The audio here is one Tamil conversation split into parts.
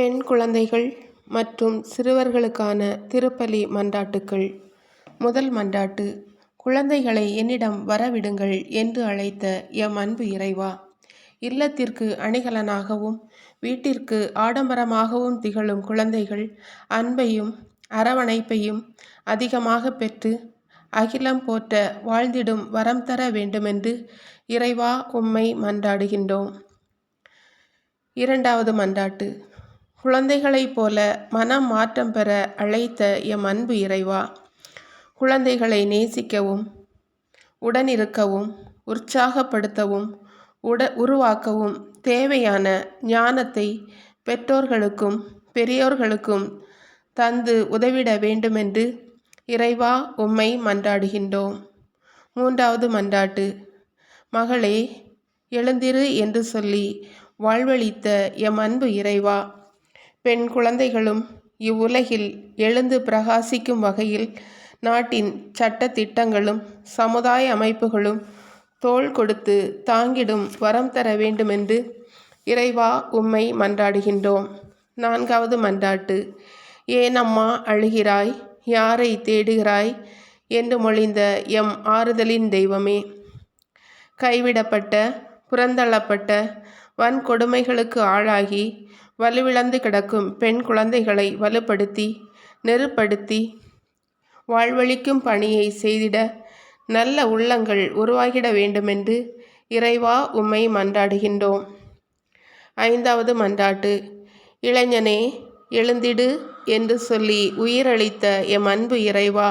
பெண் குழந்தைகள் மற்றும் சிறுவர்களுக்கான திருப்பலி மன்றாட்டுக்கள். முதல் மன்றாட்டு குழந்தைகளை என்னிடம் வரவிடுங்கள் என்று அழைத்த எம் அன்பு இறைவா. இல்லத்திற்கு அணிகலனாகவும் வீட்டிற்கு ஆடம்பரமாகவும் திகழும் குழந்தைகள் அன்பையும் அரவணைப்பையும் அதிகமாக பெற்று அகிலம் போற்ற வாழ்ந்திடும் வரம் தர வேண்டுமென்று இறைவா உம்மை மன்றாடுகின்றோம். இரண்டாவது மன்றாட்டு குழந்தைகளைப் போல மனம் மாற்றம் பெற அழைத்த எம் அன்பு இறைவா குழந்தைகளை நேசிக்கவும் உடனிருக்கவும் உற்சாகப்படுத்தவும் உட உருவாக்கவும் தேவையான ஞானத்தை பெற்றோர்களுக்கும் பெரியோர்களுக்கும் தந்து உதவிட வேண்டுமென்று இறைவா உம்மை மன்றாடுகின்றோம். மூன்றாவது மன்றாட்டு மகளே எழுந்திரு என்று சொல்லி வாழ்வளித்த எம் அன்பு இறைவா பெண் குழந்தைகளும் இவ்வுலகில் எழுந்து பிரகாசிக்கும் வகையில் நாட்டின் சட்ட திட்டங்களும் சமுதாய அமைப்புகளும் தோள் கொடுத்து தாங்கிடும் வரம் தர வேண்டுமென்று இறைவா உம்மை மன்றாடுகின்றோம். நான்காவது மன்றாட்டு. ஏனம்மா அழுகிறாய்? யாரை தேடுகிறாய்? என்று மொழிந்த எம் ஆறுதலின் தெய்வமே. கைவிடப்பட்ட புறந்தள்ளப்பட்ட வன்கொடுமைகளுக்கு ஆளாகி வலுவிழந்து கிடக்கும் பெண் குழந்தைகளை வலுப்படுத்தி நெருப்படுத்தி வாழ்வளிக்கும் பணியை செய்திட நல்ல உள்ளங்கள் உருவாகிட வேண்டுமென்று இறைவா உம்மை மன்றாடுகின்றோம். ஐந்தாவது மன்றாட்டு இளைஞனே எழுந்திடு என்று சொல்லி உயிரளித்த எம் அன்பு இறைவா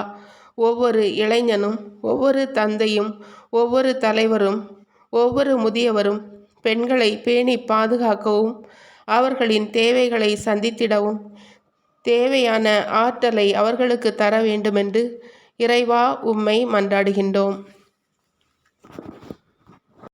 ஒவ்வொரு இளைஞனும் ஒவ்வொரு தந்தையும் ஒவ்வொரு தலைவரும் ஒவ்வொரு முதியவரும் பெண்களை பேணி பாதுகாக்கவும் அவர்களின் தேவைகளை சந்தித்திடவும் தேவையான ஆற்றலை அவர்களுக்கு தர வேண்டுமென்று இறைவா உம்மை மன்றாடுகின்றோம்.